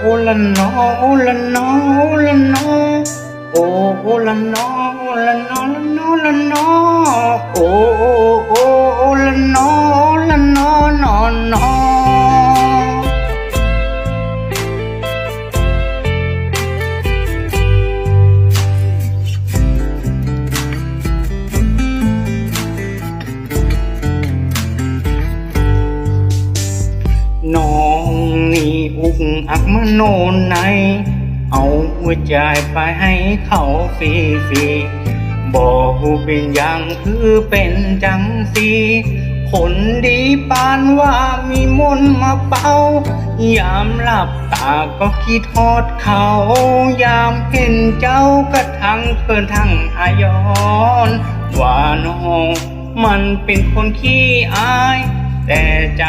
โอละนอโอละนอโอละนอโอโอละนอ อุกอักมโนใน เอาหัวใจไปให้เขาฟรีฟรีบอกหูเป็นอย่างคือเป็นจังสีคนดีปานว่ามีมนมาเป่ายามหลับตาก็คิดทอดเขา ยามเห็นเจ้ากระทังเกินทั้งอายอนว่าน้องมันเป็นคนขี้อาย แต่ใจ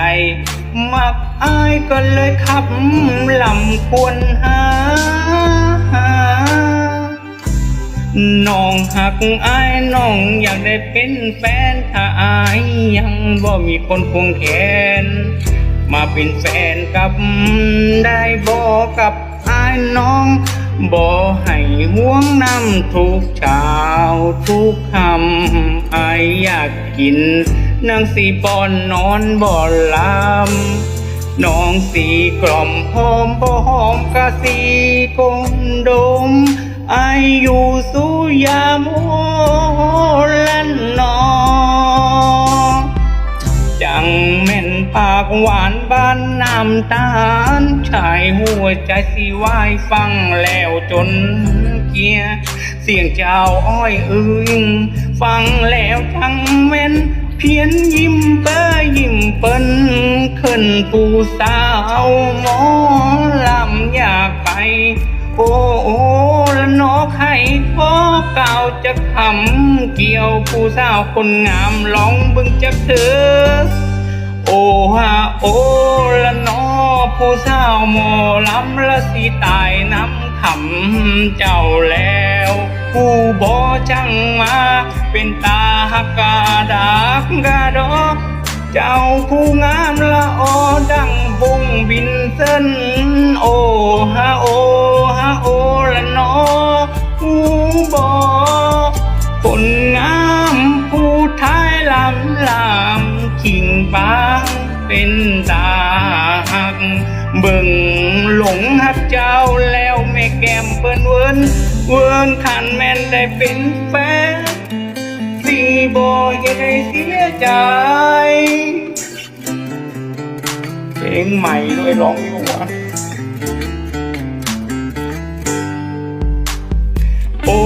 มักอายก็เลยขับลำควรหา น้องหักอายน้องอยากได้เป็นแฟน ถ้าอายยังบ่มีคนควงแขน มาเป็นแฟนกับได้บ่กับอายน้องบ่ให้ห่วงน้ำทุกเช้าทุกคำอายอยากกิน นางสีปอนนอนบ่อลำน้องสีกล่อมหอมบ่หอมกะสีกงดมไอายอยู่สู้ยามโอละนอจังแม่นปากหวานบ้านน้ำตาลชายหัวใจสิวายฟังแล้วจนเกียเสียงเจ้าอ้อยอึ้งฟังแล้วทั้ง เพียนยิ้มเปยยิ้มเปิ้นขึ้นผู้สาวหมอลำอยากไป โอ้โอ้ละนอไข่พอเก่าจะคำเกี่ยวผู้สาวคนงามลองบึงจะเธอโอ้ฮะโอ้ละนอผู้สาวหมอลำละสิตายน้ำคำเจ้าแล้ว ผู้บ่จังมา เป็นตาหักกาดักกาดอกเจ้าผู้งามละออดังบงบินเส้นโอฮะโอฮะโอละนอผู้บ่คนงามผู้ท้ายลำลำขิงบางเป็นตาหักเบิ่งหลงหักเจ้าแล้วแม่แก้มเปิ้นเวิน เวินทันแม่นได้เป็นแฟนสีบอยให้เสียใจ เพลงใหม่ด้วยร้องอยู่ว่าโอ้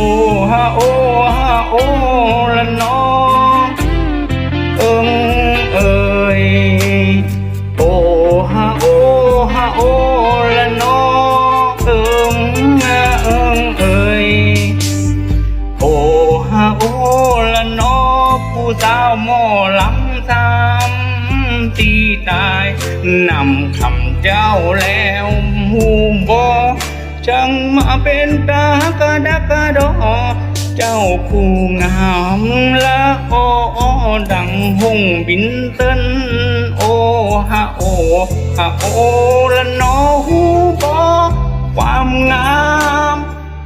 ฮะโอ้ฮะโอ้ละน้อำตีตายนำคำเจ้าแล้วหูบอจังมาเป็นตากระดักกระดอ เจ้าผู้งามละโออดังหงบินเต้นโอฮะโอฮะโอละนอหูบอความงาม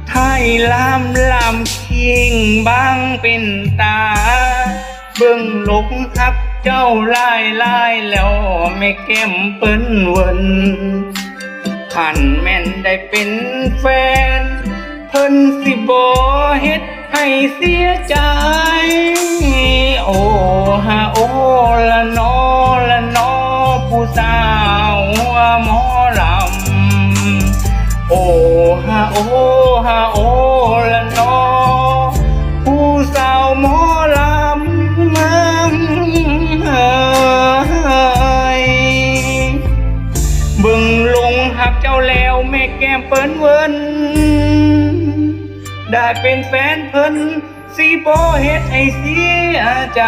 ไทยลำลำเคียงบางเป็นตา ลงทักเจ้าลายลายแล้วไม่แก้มเปิ้นเวินขันแม่นได้เป็นแฟน เพิ่นสิบ่เฮ็ดให้เสียใจ โอ้ฮะโอ้ละนอละนอผู้สาวหัวหมอลำ โอ้ฮะโอ้ฮะโอ้ละนอผู้สาวหมอ เปิ้นเวินได้เป็นแฟนเพิ่นสิบ่เฮ็ดให้เสียใจ